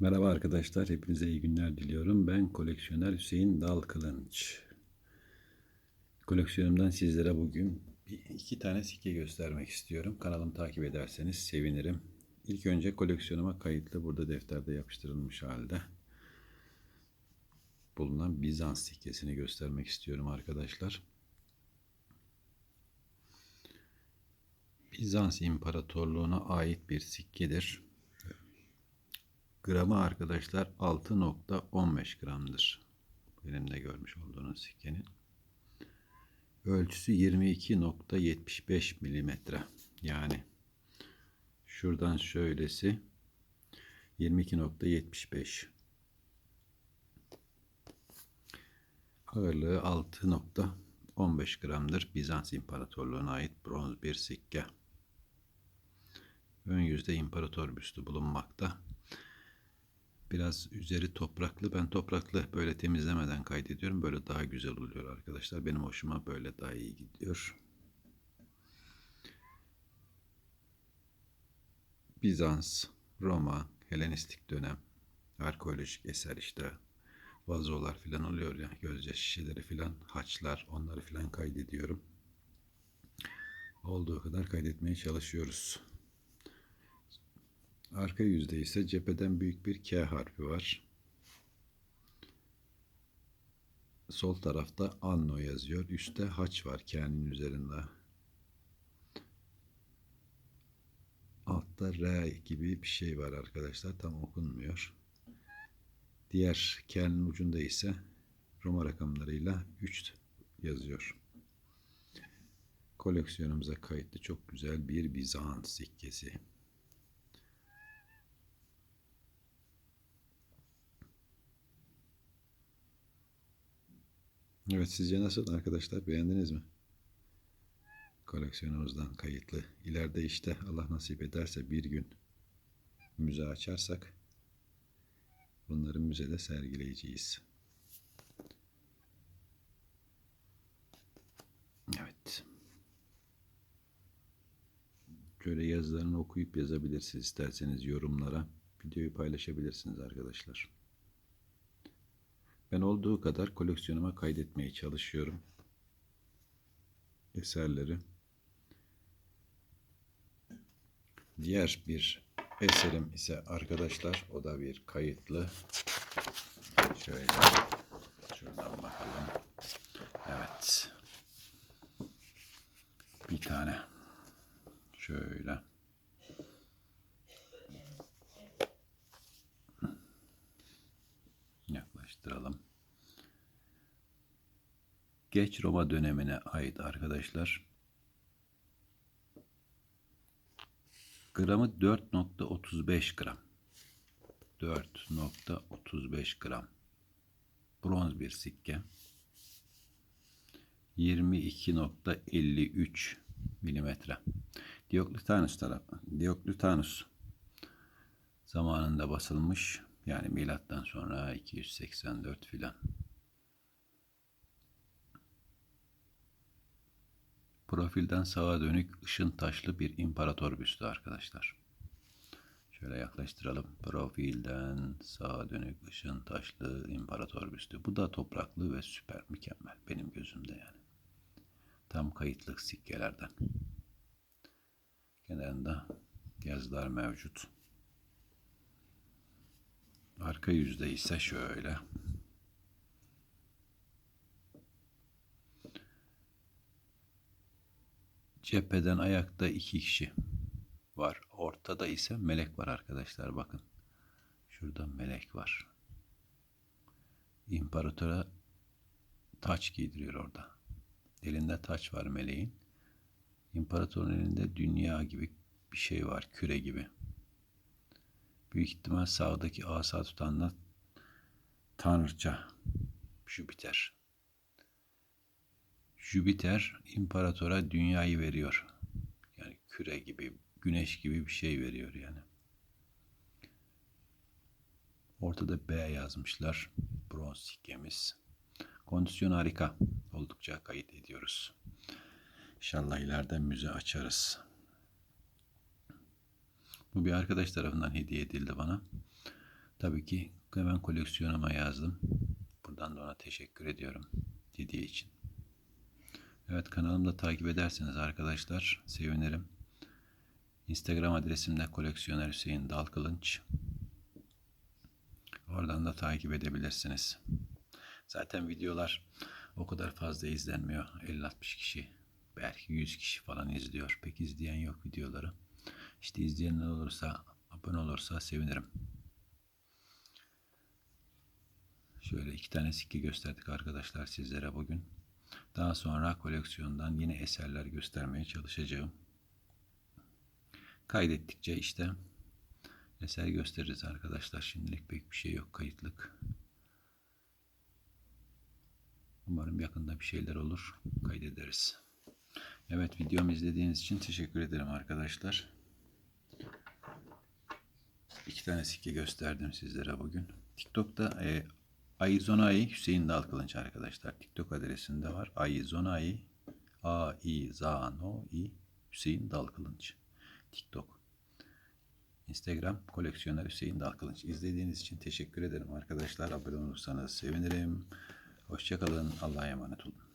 Merhaba arkadaşlar, hepinize iyi günler diliyorum. Ben koleksiyoner Hüseyin Dal Kılınç. Koleksiyonumdan sizlere bugün iki tane sikke göstermek istiyorum. Kanalımı takip ederseniz sevinirim. İlk önce koleksiyonuma kayıtlı burada defterde yapıştırılmış halde bulunan Bizans sikkesini göstermek istiyorum arkadaşlar. Bizans İmparatorluğu'na ait bir sikkedir. Gramı arkadaşlar 6.15 gramdır. Elimde görmüş olduğunuz sikkenin. Ölçüsü 22.75 milimetre. Yani şuradan şöylesi 22.75. Ağırlığı 6.15 gramdır. Bizans İmparatorluğu'na ait bronz bir sikke. Ön yüzde imparator büstü bulunmakta. Biraz üzeri topraklı. Ben topraklı böyle temizlemeden kaydediyorum. Böyle daha güzel oluyor arkadaşlar. Benim hoşuma böyle daha iyi gidiyor. Bizans, Roma, Helenistik dönem, arkeolojik eser işte vazolar falan oluyor ya gözyaş şişeleri falan haçlar onları falan kaydediyorum. Olduğu kadar kaydetmeye çalışıyoruz. Arka yüzde ise cepheden büyük bir K harfi var. Sol tarafta Anno yazıyor. Üstte haç var K'nin üzerinde. Altta R gibi bir şey var arkadaşlar. Tam okunmuyor. Diğer K'nin ucunda ise Roma rakamlarıyla 3 yazıyor. Koleksiyonumuza kayıtlı çok güzel bir Bizans sikkesi. Evet sizce nasıl arkadaşlar beğendiniz mi? Koleksiyonumuzdan kayıtlı. İleride işte Allah nasip ederse bir gün müze açarsak bunları müzede sergileyeceğiz. Evet. Şöyle yazılarını okuyup yazabilirsiniz isterseniz yorumlara. Videoyu paylaşabilirsiniz arkadaşlar. Ben olduğu kadar koleksiyonuma kaydetmeye çalışıyorum. Eserleri. Diğer bir eserim ise arkadaşlar o da bir kayıtlı. Şöyle şuradan bakalım. Evet. Bir tane. Şöyle. Yaklaştıralım. Geç Roma dönemine ait arkadaşlar. Gramı 4.35 gram. 4.35 gram. Bronz bir sikke. 22.53 milimetre. Diokletanus tarafı. Diokletanus zamanında basılmış. Yani milattan sonra 284 filan. Profilden sağa dönük ışın taşlı bir imparator büstü arkadaşlar. Şöyle yaklaştıralım. Profilden sağa dönük ışın taşlı imparator büstü. Bu da topraklı ve süper mükemmel benim gözümde yani. Tam kayıtlık sikkelerden. Kenarında yazılar mevcut. Arka yüzde ise şöyle. Cepheden ayakta iki kişi var. Ortada ise melek var arkadaşlar bakın. Şurada melek var. İmparatora taç giydiriyor orada. Elinde taç var meleğin. İmparatorun elinde dünya gibi bir şey var. Küre gibi. Büyük ihtimal sağdaki asa tutanla tanrıça Jüpiter. Jüpiter imparatora dünyayı veriyor. Yani küre gibi, güneş gibi bir şey veriyor yani. Ortada B yazmışlar. Bronz sikkemiz. Kondisyon harika. Oldukça kayıt ediyoruz. İnşallah ileride müze açarız. Bu bir arkadaş tarafından hediye edildi bana. Tabii ki hemen koleksiyonuma yazdım. Buradan da ona teşekkür ediyorum dediği için. Evet kanalımda takip ederseniz arkadaşlar sevinirim. Instagram adresimde koleksiyoner Hüseyin Dalkılınç. Oradan da takip edebilirsiniz. Zaten videolar o kadar fazla izlenmiyor. 50-60 kişi belki 100 kişi falan izliyor. Pek izleyen yok videoları. İşte izleyenler olursa abone olursa sevinirim. Şöyle iki tane sikke gösterdik arkadaşlar sizlere bugün. Daha sonra koleksiyondan yine eserler göstermeye çalışacağım. Kaydettikçe işte eser gösteririz arkadaşlar. Şimdilik pek bir şey yok kayıtlık. Umarım yakında bir şeyler olur. Kaydederiz. Evet videomu izlediğiniz için teşekkür ederim arkadaşlar. İki tane sikke gösterdim sizlere bugün. TikTok'ta e, Aizonai Hüseyin Dalkılınç arkadaşlar. TikTok adresinde var. Aizonai A I Z No I Hüseyin Dalkılınç. TikTok. Instagram koleksiyoner Hüseyin Dalkılınç. İzlediğiniz için teşekkür ederim arkadaşlar. Abone olursanız sevinirim. Hoşçakalın. Allah'a emanet olun.